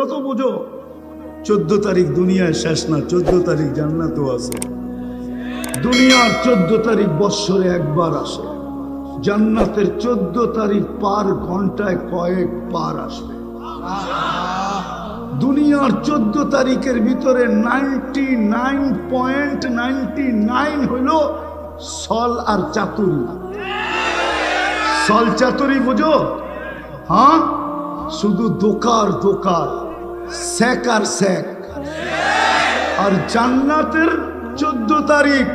বোঝো তো বোঝো চোদ্দ তারিখ দুনিয়ায় শেষ না, চোদ্দ তারিখ জান্নাতও আছে। দুনিয়ার চোদ্দ তারিখ বৎসরে একবার আসে। জান্নাতের চোদ্দ তারিখ পার ঘন্টায় কয়েক পার আসবে। দুনিয়ার চোদ্দ তারিখের ভিতরে ninety nine point ninety nine হইল সল আর চাতুরি। সল চাতুরি বুঝো? হ্যাঁ? শুধু দোকার দোকার। স্যাক আর স্যাক আর জান্নাতের চোদ্দ তারিখ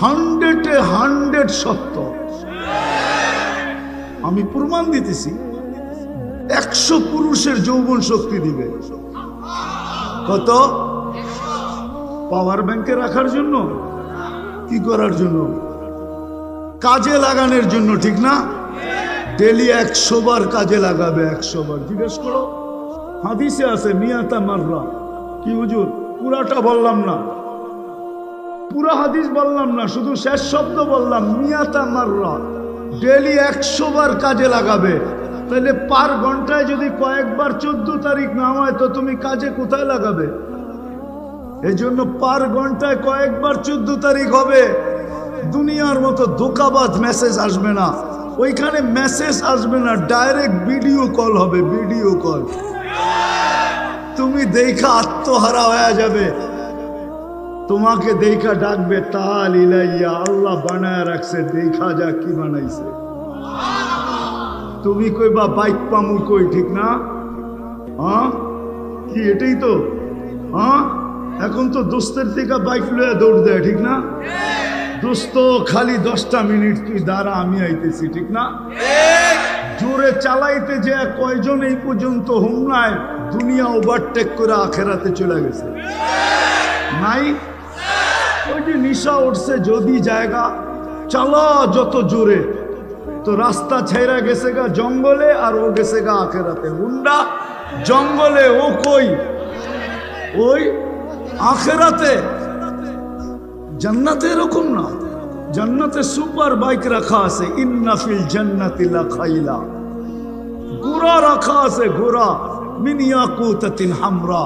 হান্ড্রেডে হান্ড্রেড সত্য। আমি প্রমাণ দিতেছি, একশো পুরুষের যৌবন শক্তি দিবে। কত? পাওয়ার ব্যাংকে রাখার জন্য? কি করার জন্য? কাজে লাগানোর জন্য, ঠিক না? ডেলি একশো বার কাজে লাগাবে, একশো বার। জিজ্ঞেস করো। হাদিসে আছে, মিয়াতা মাররা। কি হুজুর? পুরাটা বললাম না। পুরা হাদিস বললাম না, শুধু শেষ শব্দ বললাম, মিয়াতা মাররা। ডেলি একশো বার কাজে লাগাবে। তাহলে পার ঘন্টায় যদি কয়েকবার চোদ্দ তারিখ না হয়, তো তুমি কাজে কোথায় লাগাবে? এই জন্য পার ঘন্টায় কয়েকবার চোদ্দ তারিখ হবে। দুনিয়ার মতো ধোকাবাজ মেসেজ আসবে না। ওইখানে মেসেজ আসবে না ডাইরেক্ট ভিডিও কল হবে ভিডিও কল তুমি দেখা আত্মহারা হয়ে যাবে। তোমাকে দেখা ডাকবে তাল ইলাইয়া, আল্লাহ বানায় রাখছে, দেখা যা কি বানাইছে। তুমি কই বা বাইক পামু কই, ঠিক না? হ্যাঁ? কি এটাই তো? হ্যাঁ? এখন তো দোস্তের থেকে বাইক লয়ে দৌড় দেয়, ঠিক না? দোস্ত, খালি দশটা মিনিট তুই দাঁড়া, আমি আইতেছি, ঠিক না? জোরে চালাইতে যে কয়জন এই পর্যন্ত হুমলায় দুনিয়া ওভারটেক করে আখেরাতে চলে গেছে? নাই? ওই যে নিশা উঠছে, যদি জায়গা, চালা যত জোরে। তো রাস্তা ছেড়া গেছে গা জঙ্গলে আর ও গেছে গা আখেরাতে। হুন্ডা, জঙ্গলে ও কই? ওই আখেরাতে। জান্নাতে এরকম না। জান্নাতে সুপার বাইক রাখা আছে। ইন্নাফিল জান্নাতি লাখাইলা ঘোড়া রাখা আছে, ঘোড়া। মিনিয়া কুতাতিন হামরা।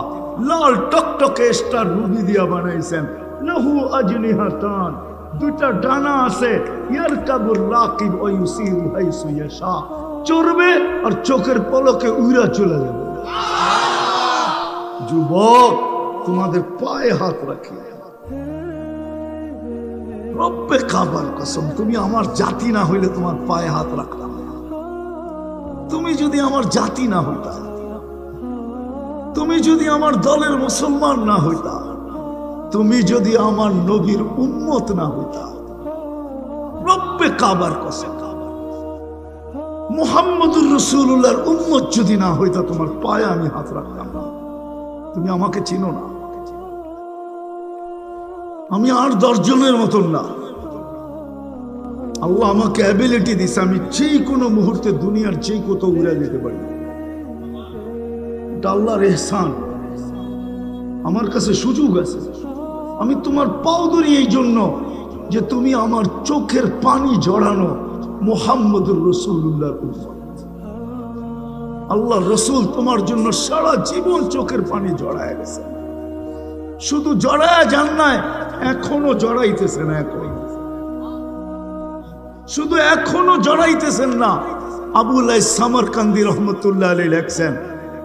লাল টকটকে স্টার রুবি দিয়া বানাইছেন। লাহু আজনিহাতান। দুটা ডানা আছে। ইয়ারকাবুর রাকিব ও ইউসিরু হাইসু ইয়াশা। চড়বে আর চোখের পলকে উইরা চলে যাবে। যুবক, তোমাদের পায়ে হাত রাখি রব্বে কাবার কসম, তুমি আমার জাতি না হইলে তোমার পায়ে হাত রাখতাম তুমি যদি আমার জাতি না হইতা, তুমি যদি আমার দলের মুসলমান না হইতা, তুমি যদি আমার নবীর উন্মত না হইতা, রব্বে কাবার কসম। মুহাম্মদুর রসুল্লাহর উন্মত যদি না হইতা, তোমার পায়ে আমি হাত রাখতাম না। তুমি আমাকে চিনো না। আমি আর দশজনের মতন না। আল্লাহ আমাকে অ্যাবিলিটি দিছে, আমি যে কোনো মুহূর্তে দুনিয়ার যে কোথাও উড়ে যেতে পারি। আল্লাহর এহসান। আমার কাছে সুযোগ আছে। আমি তোমার পাও ধরি এই জন্য যে তুমি আমার চোখের পানি জড়ানো মোহাম্মদুর রসুল্লাহ আল্লাহ রসুল তোমার জন্য সারা জীবন চোখের পানি জড়ায় গেছে। শুধু জড়ায় যান নাই এখনও জড়াইতেছেন এখন শুধু এখনও জড়াইতেছেন না আবুল সামরকান্দি রহমতুল্লাহ আলী লেখছেন,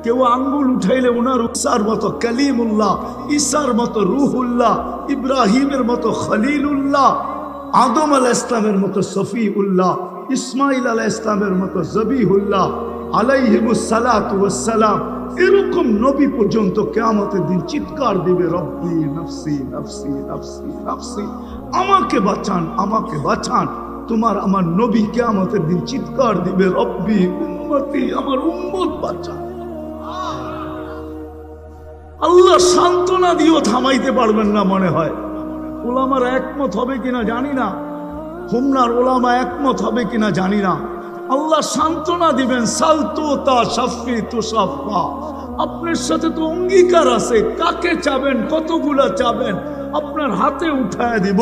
কেউ আঙ্গুল উঠাইলে ওনার উসার মতো কালিমুল্লাহ, ঈসার মতো রুহুল্লাহ, ইব্রাহিমের মতো খলিলুল্লাহ, আদম আল ইসলামের মতো সফি উল্লাহ ইসমাইল আলাহ ইসলামের মতো জবিহুল্লাহ আলাইহিমুসালাম এরকম নবী পর্যন্ত কেয়ামতের দিন চিৎকার দিবে, রব্বি নফসি নফসি নফসি নফসি, আমাকে বাঁচান আমাকে বাঁচান। তোমার আমার নবী কেয়ামতের দিন চিৎকার দিবে, রব্বি উম্মতি, আমার উম্মত বাঁচান। আল্লাহ সান্ত্বনা দিয়েও থামাইতে পারবেন না মনে হয়। ওলামার একমত হবে কিনা জানি না। হোমনার ওলামা একমত হবে কিনা জানি না। আল্লাহ সান্ত্বনা দিবেন, সালতো তা সাফি তুষাফা আপনার সাথে তো অঙ্গীকার আছে, কাকে চাবেন, কতগুলা চাবেন, আপনার হাতে উঠায় দিব।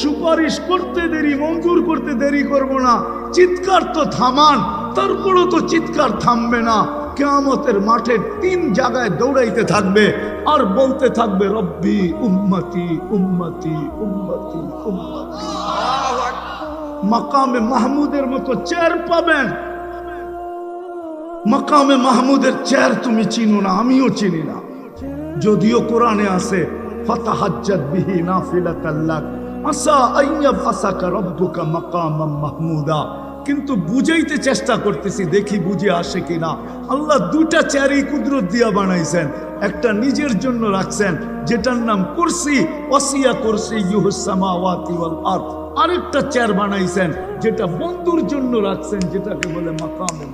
সুপারিশ করতে দেরি, মঞ্জুর করতে দেরি করব না। চিৎকার তো থামান, তারপরও তো চিৎকার থামবে না। কেয়ামতের মাঠে তিন জায়গায় দৌড়াইতে থাকবে, আর বলতে থাকবে, রব্বি উম্মতি উম্মতি উম্মতি উম্মতি। মাকামে মাহমুদের মতো চেয়ার পাবেন। মাকামে মাহমুদের চেয়ার তুমি চিনো না, আমিও চিনি না। যদিও কোরআনে আছে, ফাতাহাজ্জাত বিহি নাফিলাতাল লাক আসা আইয়াব আসাকা রব্বুকা মাহমুদা। কিন্তু বুঝাইতে চেষ্টা করতেছি, দেখি বুঝে আসে কিনা। আল্লাহ দুটা চেয়ারই কুদরত দিয়া বানাইছেন, একটা নিজের জন্য রাখছেন, যেটার নাম কুরসি, ওয়াসিয়া কুরসি ইউহুসামাওয়াতি ওয়াল আরদ। আরেকটা চেয়ার বানাইছেন, যেটা বন্ধুর জন্য রাখছেন, যেটাকে বলে মাকামে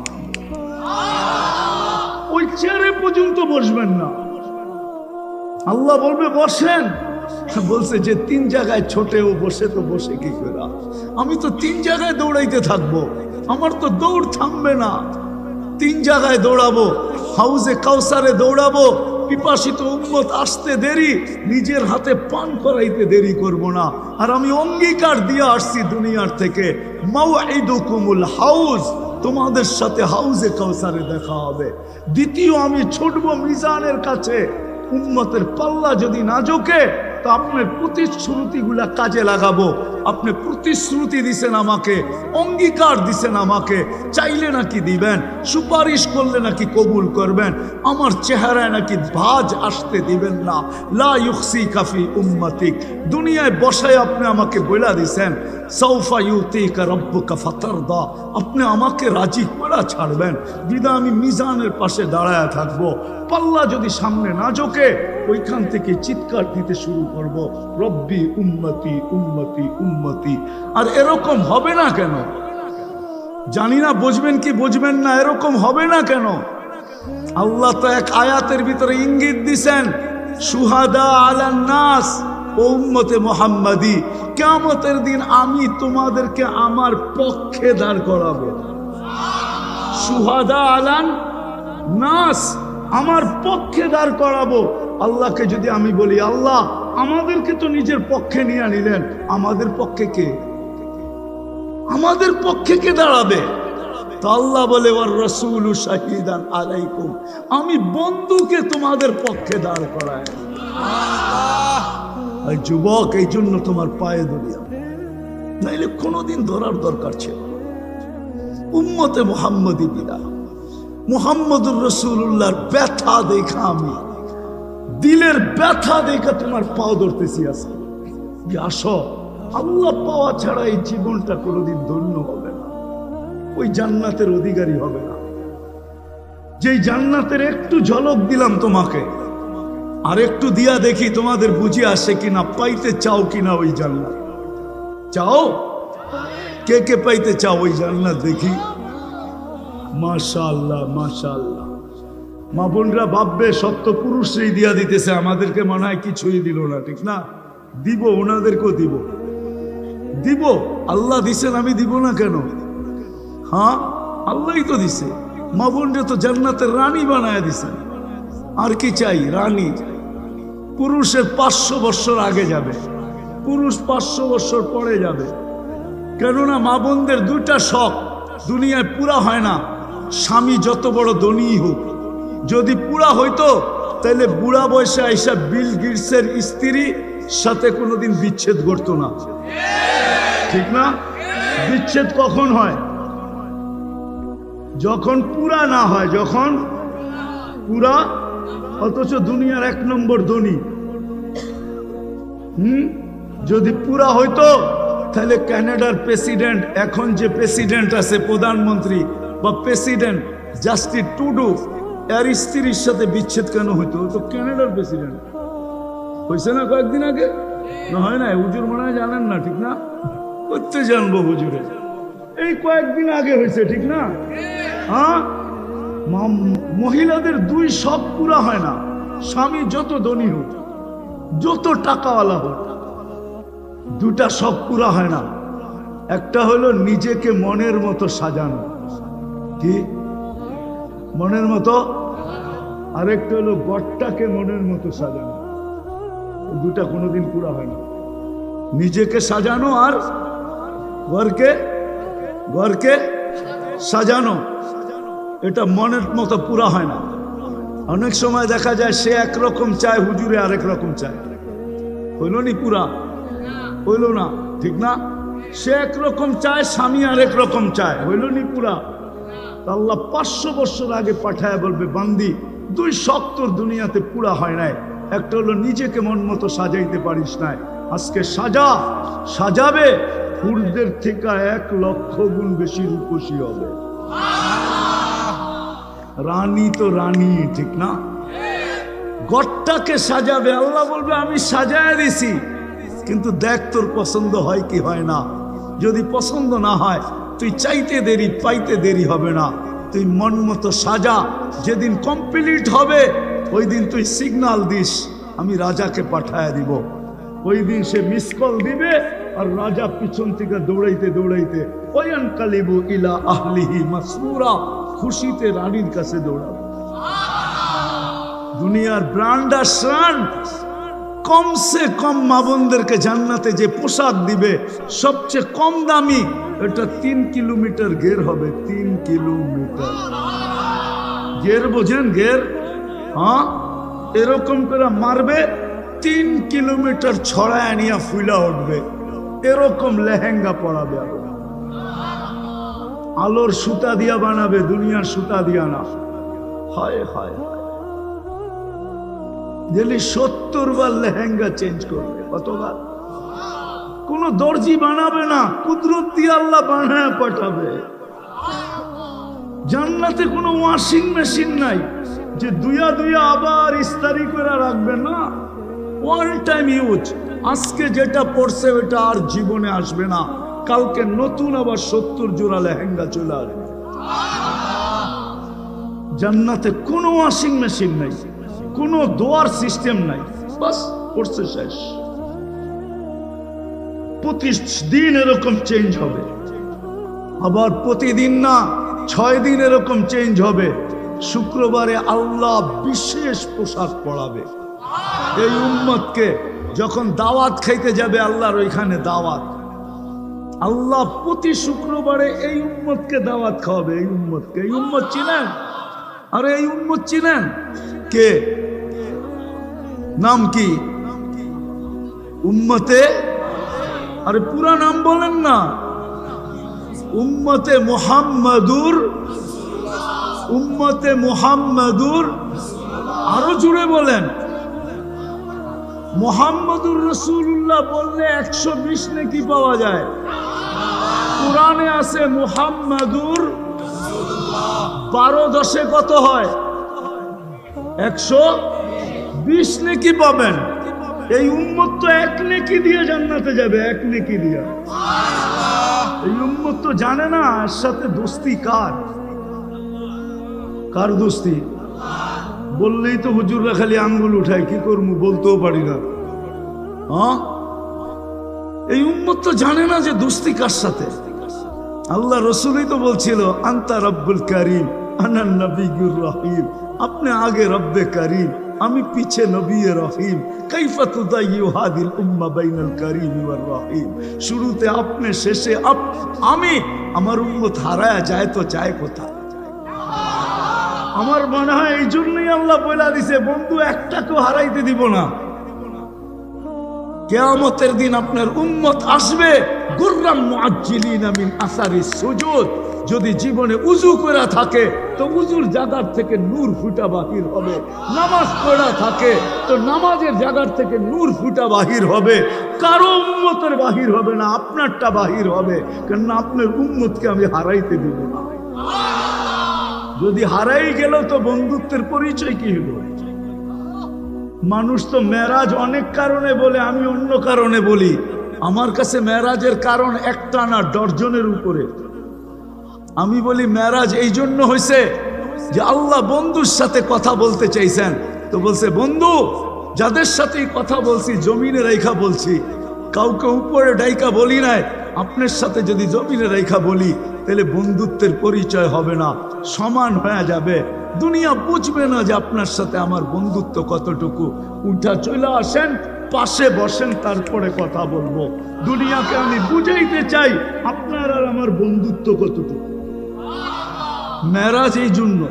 ওই চেয়ারে পর্যন্ত বসবেন না। আল্লাহ বলবে, বসেন। বলছে যে, তিন জায়গায় ছোটেও বসে তো বসে কি করে? আমি তো তিন জায়গায় দৌড়াইতে থাকব। আমার তো দৌড় থামবে না। তিন জায়গায় দৌড়াবো। হাউজে কাউসারে দৌড়াবো। পিপাসিত উন্মত আসতে দেরি, নিজের হাতে পান করাইতে দেরি করব না। আর আমি অঙ্গীকার দিয়ে আসছি দুনিয়ার থেকে। মাউ কুমুল হাউস তোমাদের সাথে হাউজে কাউসারে দেখা হবে। দ্বিতীয় আমি ছুটবো মিজানের কাছে। উন্মতের পাল্লা যদি না ঝোঁকে তো আপনার প্রতিশ্রুতিগুলা কাজে লাগাবো। আপনি প্রতিশ্রুতি দিছেন আমাকে, অঙ্গীকার দিছেন আমাকে, চাইলে নাকি দিবেন, সুপারিশ করলে নাকি কবুল করবেন, আমার চেহারায় নাকি ভাজ আসতে দিবেন না। লা ইউকসি কাফি উম্মাতিক। দুনিয়ায় বসায় আপনি আমাকে বইলা দিছেন সৌফা ইউতিকা রব্বুকা ফাতারদা। আপনি আমাকে রাজি করা ছাড়বেন বিদা আমি মিজানের পাশে দাঁড়ায় থাকব। পাল্লা যদি সামনে না ঝোঁকে ওইখান থেকে চিৎকার দিতে শুরু করব, রব্বি উন্মতি উন্মতি উন্মতি আর এরকম হবে না কেন? জানি না বুঝবেন কি বুঝবেন না, এরকম হবে না কেন? আল্লাহ তো এক আয়াতের ভিতরে ইঙ্গিত দিছেন, সুহাদা আলান নাস উম্মতে মোহাম্মদী কেমতের দিন আমি তোমাদেরকে আমার পক্ষে দাঁড় করাবো। সুহাদা আলান নাস, আমার পক্ষে দাঁড় করাবো। আল্লাহকে যদি আমি বলি আল্লাহ আমাদেরকে তো নিজের পক্ষে নিয়ে নিলেন। আমাদের পক্ষে কে? আমাদের পক্ষে কে দাঁড়াবে? তো আল্লাহ বলে ওর রসুল শাহিদান আলাইকুম। আমি বন্ধুকে তোমাদের পক্ষে দাঁড় করায় যুবক এই জন্য তোমার পায়ে দরিয়া নাইলে কোনোদিন ধরার দরকার ছিল উম্মতে মোহাম্মদী বিরা মোহাম্মদুর রসুল্লাহর ব্যথা দেখা আমি দিলের ব্যথা দেখা তোমার পাও ধরতেছি আসে আসো? আল্লাহ পাওয়া ছাড়া এই জীবনটা কোনোদিন ধন্য হবে না। ওই জান্নাতের অধিকারী হবে না। যেই জান্নাতের একটু ঝলক দিলাম তোমাকে, আর একটু দিয়া দেখি তোমাদের বুঝে আসে কিনা, পাইতে চাও কিনা ওই জান্নাত। চাও? কে কে পাইতে চাও ওই জান্নাত দেখি? মাশাল্লাহ মাশাল্লাহ মা বোনরা ভাববে সত্য পুরুষই দিয়া দিতেছে, আমাদেরকে মনে হয় কিছুই দিল না, ঠিক না? দিব, ওনাদেরকেও দিব। দিব, আল্লাহ দিছেন, আমি দিব না কেন? হ্যাঁ? আল্লাহই তো দিছে। মা বোনরা তো জান্নাতের রানী বানায় দিছেন আর কি চাই? রানী। পুরুষের পাঁচশো বছর আগে যাবে। পুরুষ পাঁচশো বছর পরে যাবে। কেননা মা বোনদের দুইটা শখ, দুনিয়ায় পুরা হয় না। স্বামী যত বড় ধনীই হোক। যদি পুরা হইতো তাহলে বুড়া বয়সে আইসা বিল গিটসের স্ত্রী সাথে কোনোদিন বিচ্ছেদ করতো না। ঠিক না? বিচ্ছেদ কখন হয়? যখন পুরা না হয়, যখন পুরা, অথচ দুনিয়ার এক নম্বর ধনী। হুম? যদি পুরা হইতো তাহলে কানাডার প্রেসিডেন্ট, এখন যে প্রেসিডেন্ট আছে, প্রধানমন্ত্রী বা প্রেসিডেন্ট, জাস্টিস টুডু এর স্ত্রীর সাথে বিচ্ছেদ কেন হইতো? তো কানাডার প্রেসিডেন্ট হয়েছে না কয়েকদিন আগে? না হয় না হুজুর মনে হয় জানেন না, ঠিক না? করতে জানব হুজুরে। এই কয়েকদিন আগে হয়েছে ঠিক না? হ্যাঁ? মহিলাদের দুই শখ পুরা হয় না। স্বামী যত ধনী হোক, যত টাকাওয়ালা হোক, দুটা শখ পুরা হয় না। একটা হলো নিজেকে মনের মতো সাজানো। কি? মনের মতো আরেকটা হলো গড়টাকে মনের মতো সাজানো। দুটা কোনোদিন পুরা হয় না। নিজেকে সাজানো আর ঘরকে ঘরকে সাজানো, এটা মনের মতো পুরা হয় না। অনেক সময় দেখা যায় সে একরকম চায়, হুজুরে আরেক রকম চায়। হইল নি পুরা? হইল না। ঠিক না? সে একরকম চায়, স্বামী আরেক রকম চায়। হইল নি পুরা? আল্লাহ পাঁচশো বছর আগে পাঠায় বলবে, বান্দি দুই শক্তর দুনিয়াতে পুরা হয় নাই। একটা হলো নিজেকে মন মতো সাজাইতে পারিস নাই। আজকে সাজা, সাজাবে, ফুলদের থেকে এক লক্ষ গুণ বেশি রূপসী হবে। রানী তো রানী, ঠিক না? গড়টাকে সাজাবে, আল্লাহ বলবে, আমি সাজায় দিছি। কিন্তু দেখ তোর পছন্দ হয় কি হয় না। যদি পছন্দ না হয়, তুই চাইতে দেরি, পাইতে দেরি হবে না। তুই মন মতো সাজা, যেদিন কমপ্লিট হবে, ওই দিন তুই সিগনাল দিস, আমি রাজাকে পাঠায় দিব। ওই দিন সে মিস কল দিবে, আর রাজা পিছন থেকে দৌড়াইতে দৌড়াইতে ওয়ান কালিবু ইলা আহলিহি মাসরুরা খুশিতে রানীর কাছে দৌড়াবে। দুনিয়ার ব্রান্ড আর শ্রান কমসে কম মা বোনদেরকে জান্নাতে যে পোশাক দিবে, সবচেয়ে কম দামি এটা তিন কিলোমিটার গের হবে, তিন কিলোমিটার। গের বোঝেন গের হ্যাঁ? এরকম করে মারবে, তিন কিলোমিটার ছড়ায় আনিয়া ফুলা উঠবে। এরকম লেহেঙ্গা পড়াবে। আলোর সুতা দিয়া বানাবে, দুনিয়ার সুতা দিয়া না। হায় হায়। গেলি সত্তর বার লেহেঙ্গা চেঞ্জ করবে, কতবার? কোন দর্জি বানাবে না, কুদরত আল্লাহ বানায় পাঠাবে। জান্নাতে কোনো ওয়াশিং মেশিন নাই, যে দুইয়া দুইয়া আবার ইস্তারি করে রাখবে না। ওয়ান টাইম ইউজ আজকে যেটা পড়ছে ওটা আর জীবনে আসবে না। কালকে নতুন আবার সত্তর জোড়া লেহেঙ্গা চলে আসবে। জান্নাতে কোনো ওয়াশিং মেশিন নাই। কোনো দোয়ার সিস্টেম নাই। বাস পড়ছে শেষ। প্রতিদিন এরকম চেঞ্জ হবে। আবার প্রতিদিন না ছয় দিন এরকম চেঞ্জ হবে। শুক্রবারে আল্লাহ বিশেষ পোশাক পড়াবে এই উম্মতকে যখন দাওয়াত খাইতে যাবে আল্লাহর ওইখানে দাওয়াত। আল্লাহ প্রতি শুক্রবারে এই উম্মতকে দাওয়াত খাওয়াবে। এই উম্মতকে এই উম্মত চিনেন? আরে এই উম্মত চিনেন? কে? নাম কি? উম্মতে? আরে পুরা নাম বলেন না। উম্মতে মুহাম্মাদুর উম্মতে মুহাম্মাদুর, আরও জুড়ে বলেন। মোহাম্মদুর রসুল্লাহ বললে একশো বিশ নাকি পাওয়া যায়? কোরআনে আছে মুহাম্মাদুর, বারো দশে কত হয়? একশো বিশ নেকি পাবেন। এই উম্মত তো এক নেকি দিয়ে জান্নাতে যাবে, এক নেকি দিয়ে। এই উম্মত তো জানে না এর সাথে দোস্তি কার। কার দোস্তি? বললেই তো হুজুররা খালি আঙ্গুল উঠায়, কি করব বলতেও পারি না। হ্যাঁ? এই উম্মত তো জানে না যে দোস্তি কার সাথে। আল্লাহ রসুলই তো বলছিল, আন্তা রব্বুল কারিম, আনান নবীগুর রহিম। আপনি আগে রব্বে করিম। আমি পিছে নবিয়ে রহিম। কাইফা তুদাইয়ু হাদিল উম্মা বাইনাল করিম ওয়ার রহিম। শুরুতে আপনি, শেষে আপ, আমি। আমার উম্মত হারায় যায় তো যায় কোথায়? আমার মনে হয় এই জন্যই আল্লাহ বলে দিছে, বন্ধু, একটাকেও হারাইতে দিব না। কেয়ামতের দিন আপনার উম্মত আসবে। যদি জীবনে উজু করা থাকে, তো উজুর জায়গার থেকে নূর ফুটা বাহির হবে। নামাজ পড়া থাকে, তো নামাজের জায়গার থেকে নূর ফুটা বাহির হবে। কারও উম্মতের বাহির হবে না, আপনারটা বাহির হবে। কেননা আপনার উম্মতকে আমি হারাইতে দিব না। যদি হারাই গেল, তো বন্ধুত্বের পরিচয় কি হলো মানুষ তো মেরাজ অনেক কারণে বলে, আমি অন্য কারণে বলি। আমার কাছে মেরাজের কারণ একটা না ডর্জনের উপরে। আমি বলি, মেরাজ এই জন্য হয়েছে যে আল্লাহ বন্ধুর সাথে কথা বলতে চাইছেন। তো বলছে, বন্ধু, যাদের সাথেই কথা বলছি, জমিনে রেখা বলছি, কাউকে উপরে ডাইকা বলি নাই, আপনার সাথে যদি জমিনে রেখা বলি, তাহলে বন্ধুত্বের পরিচয় হবে না, সমান হয়ে যাবে। দুনিয়া বুঝবে না যে আপনার সাথে আমার বন্ধুত্ব কতটুকু। উঠা চলে আসেন, পাশে বসেন, তারপরে কথা বলব। দুনিয়াকে আমি বুঝাইতে চাই, আপনার আর আমার বন্ধুত্ব কতটুকু। মেরাজ এই জন্য।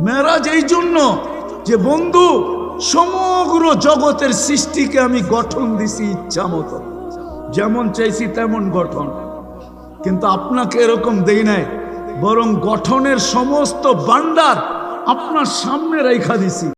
মেরাজ এই জন্য যে বন্ধু সমগ্র জগতের সৃষ্টিকে আমি গঠন দিছি ইচ্ছা মতো। যেমন চাইছি তেমন গঠন। কিন্তু আপনাকে এরকম দেই নাই। বরং গঠনের সমস্ত বান্ডার আপনার সামনে রেখা দিছি।